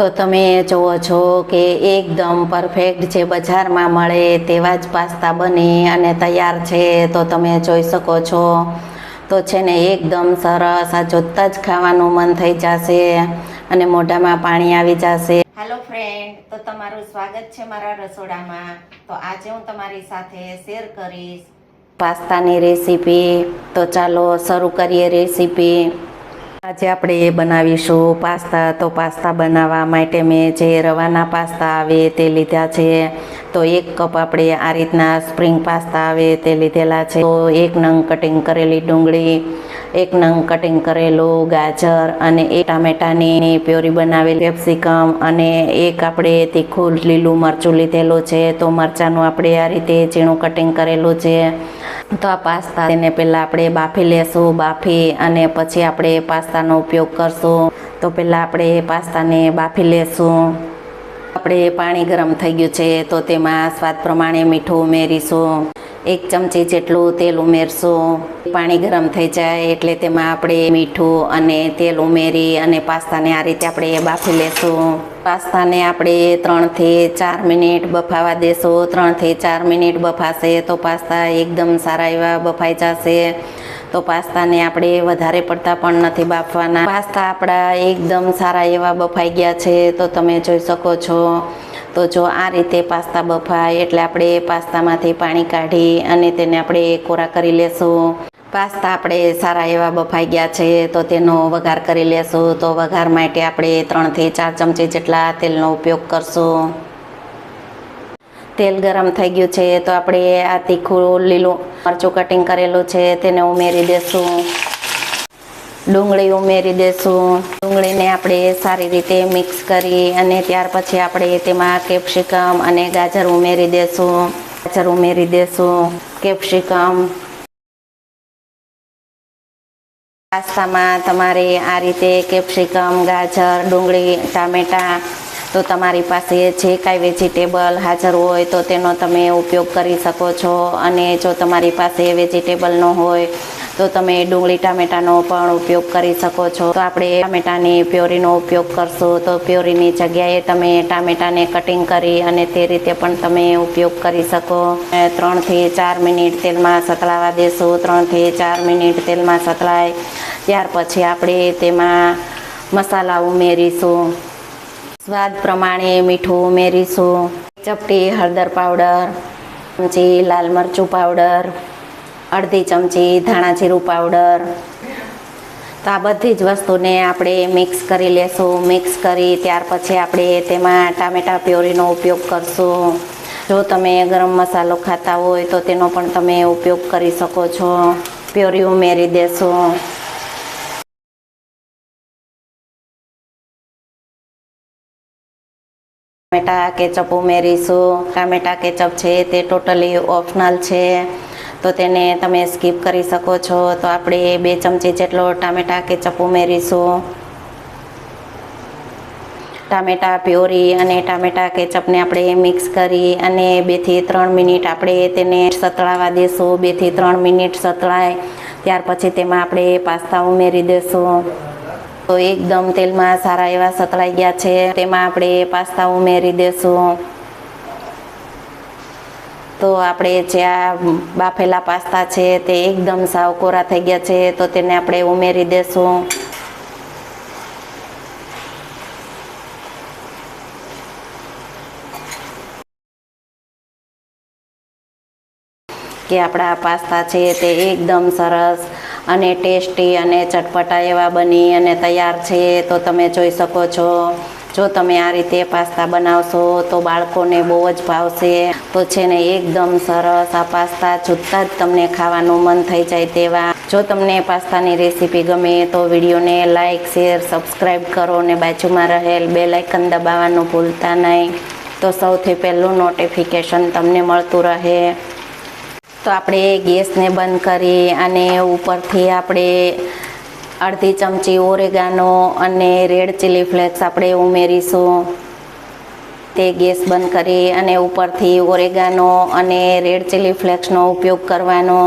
તો તમે જુઓ છો કે એકદમ પરફેક્ટ જે બજારમાં મળે તેવા જ પાસ્તા બની અને તૈયાર છે તો તમે જોઈ શકો છો. તો છે ને એકદમ સરસ આ જોતા જ ખાવાનું મન થઈ જશે અને મોઢામાં પાણી આવી જશે. હેલો ફ્રેન્ડ તો તમારું સ્વાગત છે મારા રસોડામાં. તો આજે હું તમારી સાથે શેર કરીશ. પાસ્તાની રેસીપી તો ચાલો શરૂ કરીએ રેસીપી આજે આપણે બનાવીશું. પાસ્તા તો પાસ્તા બનાવવા માટે મેં જે રવાના પાસ્તા આવે તે લીધા છે. તો એક કપ આપણે આ રીતના સ્પ્રિંગ પાસ્તા આવે તે લીધેલા છે. તો એક નંગ કટિંગ કરેલી ડુંગળી, એક નંગ કટિંગ કરેલું ગાજર અને એક ટામેટાની પ્યોરી બનાવેલી કેપ્સિકમ અને એક આપણે તીખું લીલું મરચું લીધેલું છે. તો મરચાંનું આપણે આ રીતે ઝીણું કટિંગ કરેલું છે. તો આ પાસ્તા તેને પહેલાં આપણે બાફી લેશું, બાફી અને પછી આપણે પાસ્તાનો ઉપયોગ કરશું. તો પહેલાં આપણે પાસ્તાને બાફી લેશું. આપણે પાણી ગરમ થઈ ગયું છે, તો તેમાં સ્વાદ પ્રમાણે મીઠું ઉમેરીશું. એક ચમચી જેટલું તેલ ઉમેરશું. પાણી ગરમ થઈ જાય એટલે તેમાં આપણે મીઠું અને તેલ ઉમેરી અને પાસ્તાને આ રીતે આપણે બાફી લેશું. પાસ્તાને આપણે ત્રણથી ચાર મિનિટ બફાવા દેશું. ત્રણથી ચાર મિનિટ બફાશે તો પાસ્તા એકદમ સારા એવા બફાઈ જશે. તો પાસ્તાને આપણે વધારે પડતા પણ નથી બાફવાના. પાસ્તા આપણા એકદમ સારા એવા બફાઈ ગયા છે, તો તમે જોઈ શકો છો. તો જો આ રીતે પાસ્તા બફાય, એટલે આપણે પાસ્તામાંથી પાણી કાઢી અને તેને આપણે કોરા કરી લેશું. પાસ્તા આપણે સારા એવા બફાઈ ગયા છે, તો તેનો વઘાર કરી લેશું. તો વઘાર માટે આપણે ત્રણથી ચાર ચમચી જેટલા તેલનો ઉપયોગ કરશું. તેલ ગરમ થઈ ગયું છે, તો આપણે આ તીખું લીલું મરચું કટિંગ કરેલું છે, તેને ઉમેરી દેશું. ડુંગળી ઉમેરી દેશું. ડુંગળીને આપણે સારી રીતે મિક્સ કરી અને ત્યાર પછી આપણે તેમાં કેપ્સિકમ અને ગાજર ઉમેરી દેશું. ગાજર ઉમેરી દેશું. કેપ્સિકમ. પાસ્તામાં તમારે આ રીતે કેપ્સિકમ, ગાજર, ડુંગળી, ટામેટાં તો તમારી પાસે જે કાંઈ વેજીટેબલ હાજર હોય તો તેનો તમે ઉપયોગ કરી શકો છો. અને જો તમારી પાસે વેજીટેબલ ન હોય તો તમે ડુંગળી ટામેટાનો પણ ઉપયોગ કરી શકો છો. તો આપણે ટામેટાની પ્યોરીનો ઉપયોગ કરશું. તો પ્યોરીની જગ્યાએ તમે ટામેટાને કટિંગ કરી અને તે રીતે પણ તમે ઉપયોગ કરી શકો. ત્રણથી ચાર મિનિટ તેલમાં સતલાવા દેશું. ત્રણથી ચાર મિનિટ તેલમાં સતલાય. ત્યાર પછી આપણે તેમાં મસાલા ઉમેરીશું. સ્વાદ પ્રમાણે મીઠું ઉમેરીશું. ચપટી હળદર પાવડર, પછી લાલ મરચું પાવડર અડધી ચમચી ધાણા જીરું પાવડર. તો આ બધી જ વસ્તુને આપણે મિક્સ કરી લેશું. મિક્સ કરી ત્યાર પછી આપણે તેમાં ટામેટા પ્યોરીનો ઉપયોગ કરશું. જો તમે ગરમ મસાલો ખાતા હોય તો તેનો પણ તમે ઉપયોગ કરી શકો છો. પ્યોરી ઉમેરી દેશું. ટામેટા કેચઅપ ઉમેરીશું. ટામેટા કેચઅપ છે તે ટોટલી ઓપ્શનલ છે. તો તેને તમે સ્કીપ કરી શકો છો. તો આપણે બે ચમચી જેટલો ટામેટા કેચઅપ ઉમેરીશું. ટામેટા પ્યોરી અને ટામેટા કેચઅપને આપણે મિક્સ કરી અને બેથી ત્રણ મિનિટ આપણે તેને સતળાવા દેશું. બેથી ત્રણ મિનિટ સતળાય. ત્યાર પછી તેમાં આપણે પાસ્તા ઉમેરી દેશું. તો એકદમ તેલમાં સારા એવા સતળાઈ ગયા છે. તેમાં આપણે પાસ્તા ઉમેરી દેશું. તો આપણે જે આ બાફેલા પાસ્તા છે તે એકદમ સાવ કોરા થઈ ગયા છે, તો તેને આપણે ઉમેરી દેશું. કે આપણા પાસ્તા છે તે એકદમ સરસ અને ટેસ્ટી અને ચટપટા એવા બની અને તૈયાર છે, તો તમે જોઈ શકો છો. જો તમે આ રીતે પાસ્તા બનાવશો તો બાળકોને બહુ જ ભાવશે. તો છે ને એકદમ સરસ આ પાસ્તા જોતાં જ તમને ખાવાનું મન થઈ જાય તેવા. જો તમને પાસ્તાની રેસીપી ગમે તો વિડીયોને લાઇક શેર, સબસ્ક્રાઈબ કરો અને બાજુમાં રહેલ બે લાઇકન દબાવવાનું ભૂલતા નહીં. તો સૌથી પહેલું નોટિફિકેશન તમને મળતું રહે. તો આપણે ગેસને બંધ કરી અને ઉપરથી આપણે અડધી ચમચી ઓરેગાનો અને રેડ ચીલી ફ્લેક્સ આપણે ઉમેરીશું. તે ગેસ બંધ કરી અને ઉપરથી ઓરેગાનો અને રેડ ચીલી ફ્લેક્સનો ઉપયોગ કરવાનો.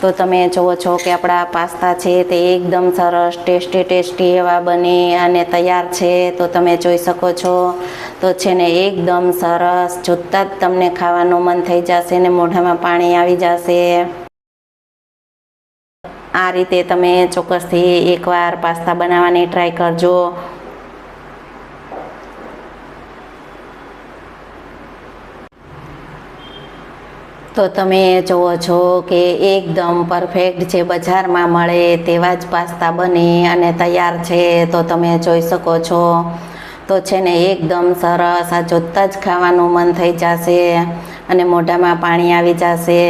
તો તમે જુઓ છો કે આપણા પાસ્તા છે તે એકદમ સરસ, ટેસ્ટી ટેસ્ટી એવા બની અને તૈયાર છે. તો તમે જોઈ શકો છો. તો છે ને એકદમ સરસ. જોતાં જ તમને ખાવાનું મન થઈ જશે ને મોઢામાં પાણી આવી જશે. આ રીતે તમે ચોક્કસથી એકવાર પાસ્તા બનાવવાની ટ્રાય કરજો. તો તમે જુઓ છો કે એકદમ પરફેક્ટ જે બજારમાં મળે તેવા જ પાસ્તા બની અને તૈયાર છે. તો તમે જોઈ શકો છો. તો છે ને એકદમ સરસ, આ જોતાં જ ખાવાનું મન થઈ જશે અને મોઢામાં પાણી આવી જશે.